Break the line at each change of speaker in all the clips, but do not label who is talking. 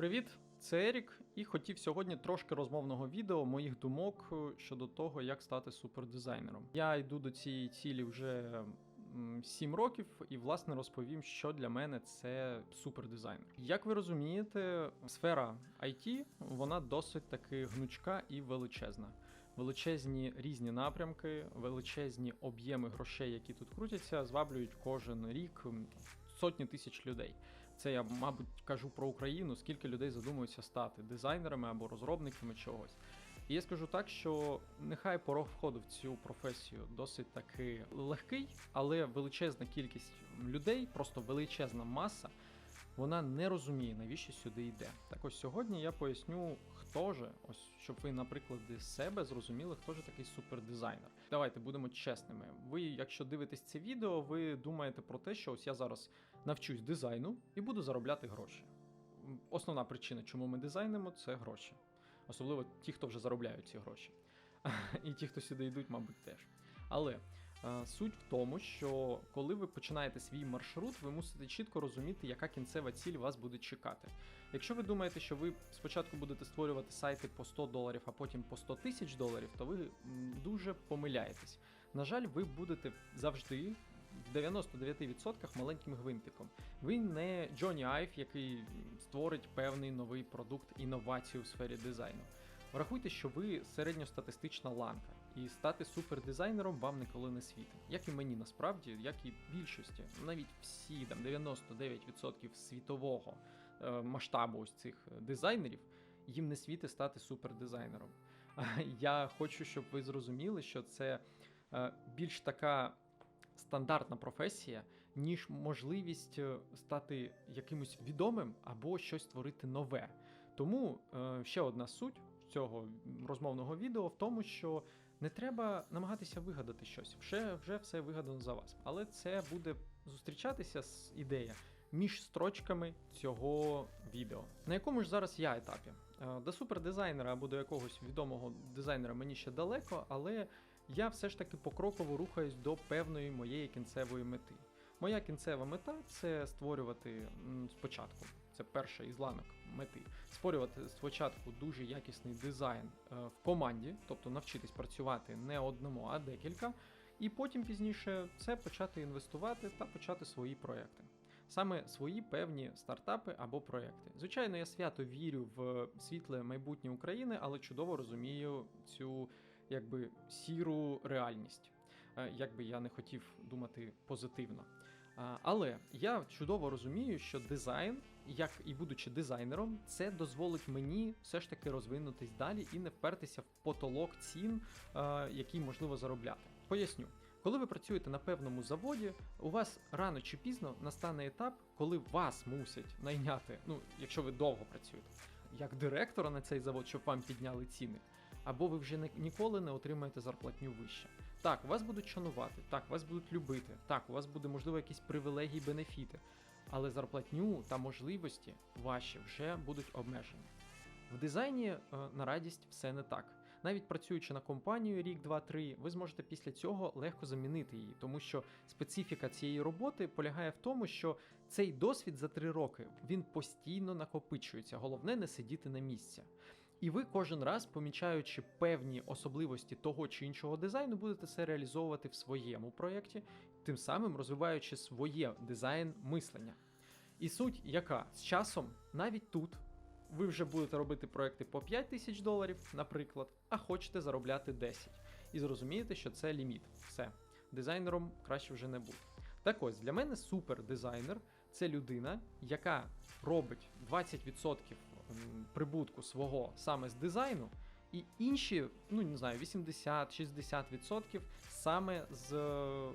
Привіт, це Ерік, і хотів сьогодні трошки розмовного відео моїх думок е, щодо того, як стати супердизайнером. Я йду до цієї цілі вже 7 років і власне розповім, що для мене це супердизайнер. Як ви розумієте, сфера IT вона досить таки гнучка і величезна. Величезні різні напрямки, величезні об'єми грошей, які тут крутяться, зваблюють кожен рік сотні тисяч людей. Це я, мабуть, кажу про Україну, скільки людей задумуються стати дизайнерами або розробниками чогось. І я скажу так, що нехай порог входу в цю професію досить таки легкий, але величезна кількість людей, просто величезна маса, вона не розуміє, навіщо сюди йде. Так ось сьогодні я поясню, же, ось щоб ви, наприклад, з себе зрозуміли, хто ж такий супердизайнер. Давайте будемо чесними. Ви, якщо дивитесь це відео, ви думаєте про те, що ось я зараз навчусь дизайну і буду заробляти гроші. Основна причина, чому ми дизайнимо, це гроші. Особливо ті, хто вже заробляють ці гроші. І ті, хто сюди йдуть, мабуть, теж. Але суть в тому, що коли ви починаєте свій маршрут, ви мусите чітко розуміти, яка кінцева ціль вас буде чекати. Якщо ви думаєте, що ви спочатку будете створювати сайти по 100 доларів, а потім по 100 тисяч доларів, то ви дуже помиляєтесь. На жаль, ви будете завжди. В 99% маленьким гвинтиком. Ви не Джонні Айв, який створить певний новий продукт, інновацію в сфері дизайну. Врахуйте, що ви середньостатистична ланка, і стати супердизайнером вам ніколи не світить. Як і мені насправді, як і більшості, навіть всі там 99% світового е, масштабу ось цих дизайнерів, їм не світить стати супердизайнером. Я хочу, щоб ви зрозуміли, що це е, більш така стандартна професія, ніж можливість е, стати якимось відомим або щось створити нове. Тому е, ще одна суть цього розмовного відео в тому, що не треба намагатися вигадати щось. Вже, вже все вигадано за вас. Але це буде зустрічатися з ідея між строчками цього відео. На якому ж зараз я етапі? Е, До супердизайнера або до якогось відомого дизайнера мені ще далеко, але я все ж таки покроково рухаюсь до певної моєї кінцевої мети. Моя кінцева мета це створювати спочатку. Це перша із мети. Створювати спочатку дуже якісний дизайн е, в команді, тобто навчитись працювати не одному, а декілька, і потім пізніше це почати інвестувати та почати свої проекти. Саме свої певні стартапи або проекти. Звичайно, я свято вірю в світле майбутнє України, але чудово розумію цю якби сіру реальність. Е, Як би я не хотів думати позитивно. Але я чудово розумію, що дизайн, як і будучи дизайнером, це дозволить мені все ж таки розвинутись далі і не впертися в потолок цін, е, який можливо заробляти. Поясню. Коли ви працюєте на певному заводі, у вас рано чи пізно настане етап, коли вас мусять найняти, ну якщо ви довго працюєте, як директора на цей завод, щоб вам підняли ціни, або ви вже ніколи не отримаєте зарплатню вище. Так, вас будуть шанувати, так, вас будуть любити, так, у вас буде можливо якісь привілегії, бенефіти, але зарплатню та можливості ваші вже будуть обмежені. В дизайні е, на радість все не так. Навіть працюючи на компанію рік, два, три, ви зможете після цього легко замінити її, тому що специфіка цієї роботи полягає в тому, що цей досвід за три роки він постійно накопичується. Головне не сидіти на місці. І ви кожен раз, помічаючи певні особливості того чи іншого дизайну, будете це реалізовувати в своєму проєкті, тим самим розвиваючи своє дизайн мислення. І суть яка з часом, навіть тут, ви вже будете робити проекти по 5 тисяч доларів, наприклад, а хочете заробляти 10. І зрозумієте, що це ліміт. Все. Дизайнером краще вже не бути. Так ось, для мене супер дизайнер це людина, яка робить 20% м, прибутку свого саме з дизайну, і інші, ну не знаю, 80-60% саме з е,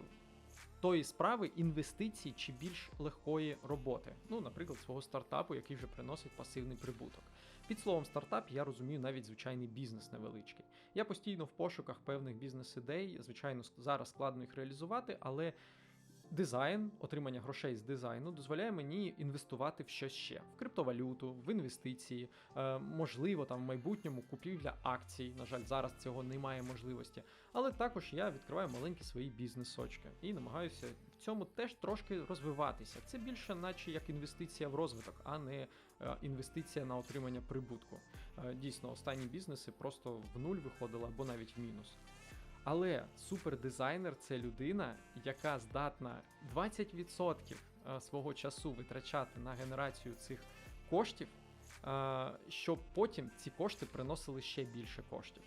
тої справи інвестицій чи більш легкої роботи. Ну, наприклад, свого стартапу, який вже приносить пасивний прибуток. Під словом стартап я розумію навіть звичайний бізнес невеличкий. Я постійно в пошуках певних бізнес-ідей. Звичайно, зараз складно їх реалізувати, але Дизайн, отримання грошей з дизайну дозволяє мені інвестувати в щось ще в криптовалюту, в інвестиції, е, можливо, там в майбутньому купівля акцій. На жаль, зараз цього немає можливості. Але також я відкриваю маленькі свої бізнесочки і намагаюся в цьому теж трошки розвиватися. Це більше, наче як інвестиція в розвиток, а не е, інвестиція на отримання прибутку. Е, Дійсно, останні бізнеси просто в нуль виходили або навіть в мінус. Але супердизайнер це людина, яка здатна 20% е, свого часу витрачати на генерацію цих коштів, е, щоб потім ці кошти приносили ще більше коштів.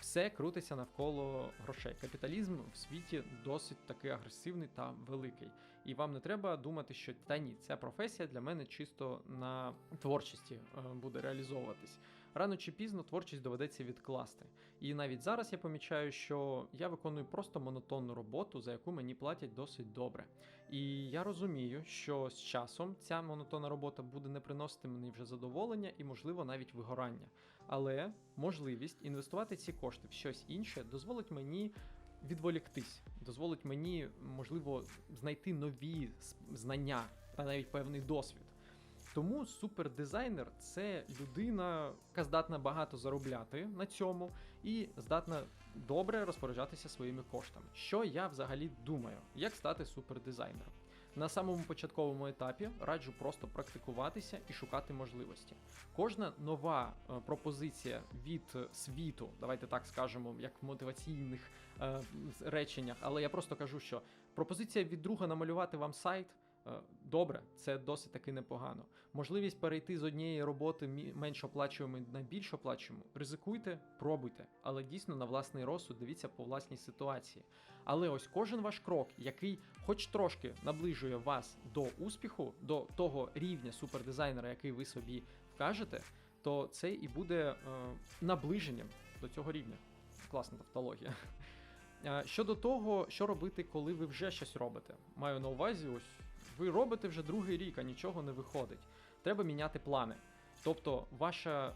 Все крутиться навколо грошей. Капіталізм в світі досить таки агресивний та великий. І вам не треба думати, що та ні, ця професія для мене чисто на творчості е, буде реалізовуватись. Рано чи пізно творчість доведеться відкласти. І навіть зараз я помічаю, що я виконую просто монотонну роботу, за яку мені платять досить добре. І я розумію, що з часом ця монотонна робота буде не приносити мені вже задоволення і, можливо, навіть вигорання. Але можливість інвестувати ці кошти в щось інше дозволить мені відволіктись, дозволить мені, можливо, знайти нові знання та навіть певний досвід. Тому супердизайнер це людина, яка здатна багато заробляти на цьому і здатна добре розпоряджатися своїми коштами. Що я взагалі думаю, як стати супердизайнером? На самому початковому етапі раджу просто практикуватися і шукати можливості. Кожна нова е, пропозиція від світу, давайте так скажемо, як в мотиваційних е, реченнях, але я просто кажу, що пропозиція від друга намалювати вам сайт. Е, Добре, це досить таки непогано. Можливість перейти з однієї роботи менш оплачуваної на більш оплачувану. Ризикуйте, пробуйте, але дійсно на власний розсуд дивіться по власній ситуації. Але ось кожен ваш крок, який хоч трошки наближує вас до успіху, до того рівня супердизайнера, який ви собі вкажете, то це і буде е, наближенням до цього рівня. Класна тавтологія. Е, Щодо того, що робити, коли ви вже щось робите, маю на увазі, ось ви робите вже другий рік, а нічого не виходить. Треба міняти плани. Тобто, ваша, е,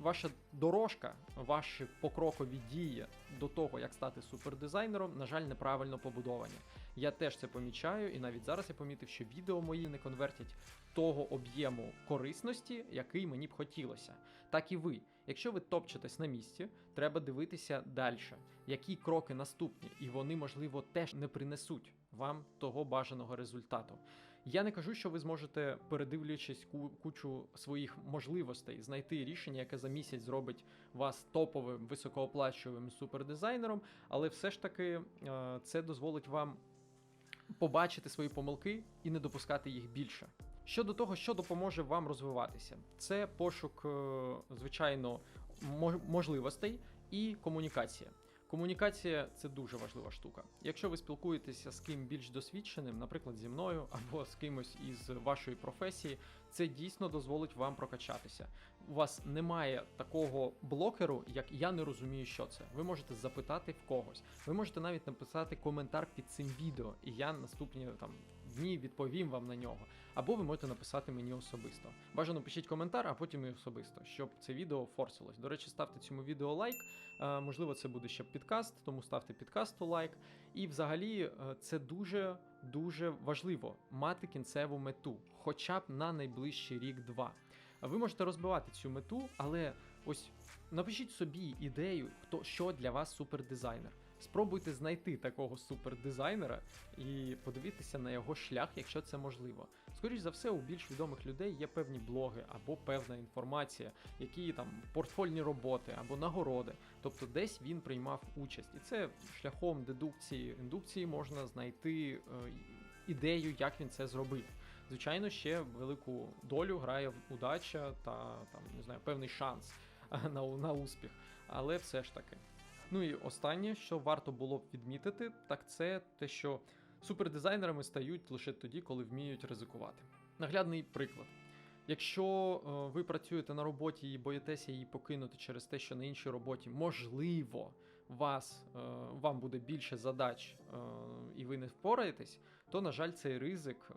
ваша дорожка, ваші покрокові дії до того, як стати супердизайнером, на жаль, неправильно побудовані. Я теж це помічаю, і навіть зараз я помітив, що відео мої не конвертять того об'єму корисності, який мені б хотілося. Так і ви. Якщо ви топчетесь на місці, треба дивитися далі, які кроки наступні, і вони, можливо, теж не принесуть вам того бажаного результату. Я не кажу, що ви зможете, передивлячись ку- кучу своїх можливостей, знайти рішення, яке за місяць зробить вас топовим високооплачуваним супердизайнером, але все ж таки е, це дозволить вам побачити свої помилки і не допускати їх більше. Щодо того, що допоможе вам розвиватися, це пошук, е, звичайно, можливостей і комунікація. Комунікація це дуже важлива штука. Якщо ви спілкуєтеся з ким більш досвідченим, наприклад, зі мною або з кимось із вашої професії, це дійсно дозволить вам прокачатися. У вас немає такого блокеру, як я не розумію, що це. Ви можете запитати в когось. Ви можете навіть написати коментар під цим відео, і я наступні там дні відповім вам на нього. Або ви можете написати мені особисто. Бажано пишіть коментар, а потім і особисто, щоб це відео форсилось. До речі, ставте цьому відео лайк. Е, можливо, це буде ще підкаст, тому ставте підкасту лайк. І взагалі е, це дуже дуже важливо мати кінцеву мету, хоча б на найближчий рік-два. Ви можете розбивати цю мету, але ось напишіть собі ідею, хто що для вас супердизайнер. Спробуйте знайти такого супердизайнера і подивитися на його шлях, якщо це можливо. Скоріше за все, у більш відомих людей є певні блоги або певна інформація, які там портфольні роботи або нагороди. Тобто десь він приймав участь. І це шляхом дедукції, індукції можна знайти е, ідею, як він це зробив. Звичайно, ще велику долю грає удача та там не знаю, певний шанс на, на успіх. Але все ж таки. Ну і останнє, що варто було б відмітити, так це те, що супердизайнерами стають лише тоді, коли вміють ризикувати. Наглядний приклад. Якщо е, ви працюєте на роботі і боїтеся її покинути через те, що на іншій роботі можливо вас, е, вам буде більше задач е, і ви не впораєтесь, то, на жаль, цей ризик,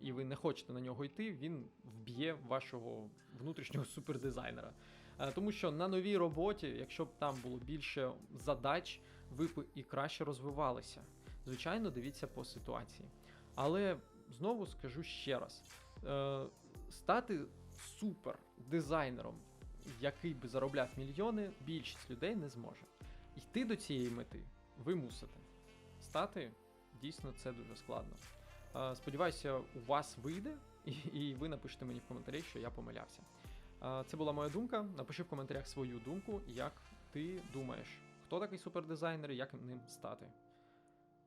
і ви не хочете на нього йти, він вб'є вашого внутрішнього супердизайнера. Е, Тому що на новій роботі, якщо б там було більше задач, ви б і краще розвивалися. Звичайно, дивіться по ситуації. Але знову скажу ще раз: е, стати супер дизайнером, який би заробляв мільйони, більшість людей не зможе. Йти до цієї мети ви мусите. Стати дійсно це дуже складно. Е, Сподіваюся, у вас вийде, і, ви напишете мені в коментарі, що я помилявся. Це була моя думка. Напиши в коментарях свою думку, як ти думаєш, хто такий супердизайнер і як ним стати.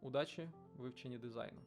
Удачі в вивченні дизайну.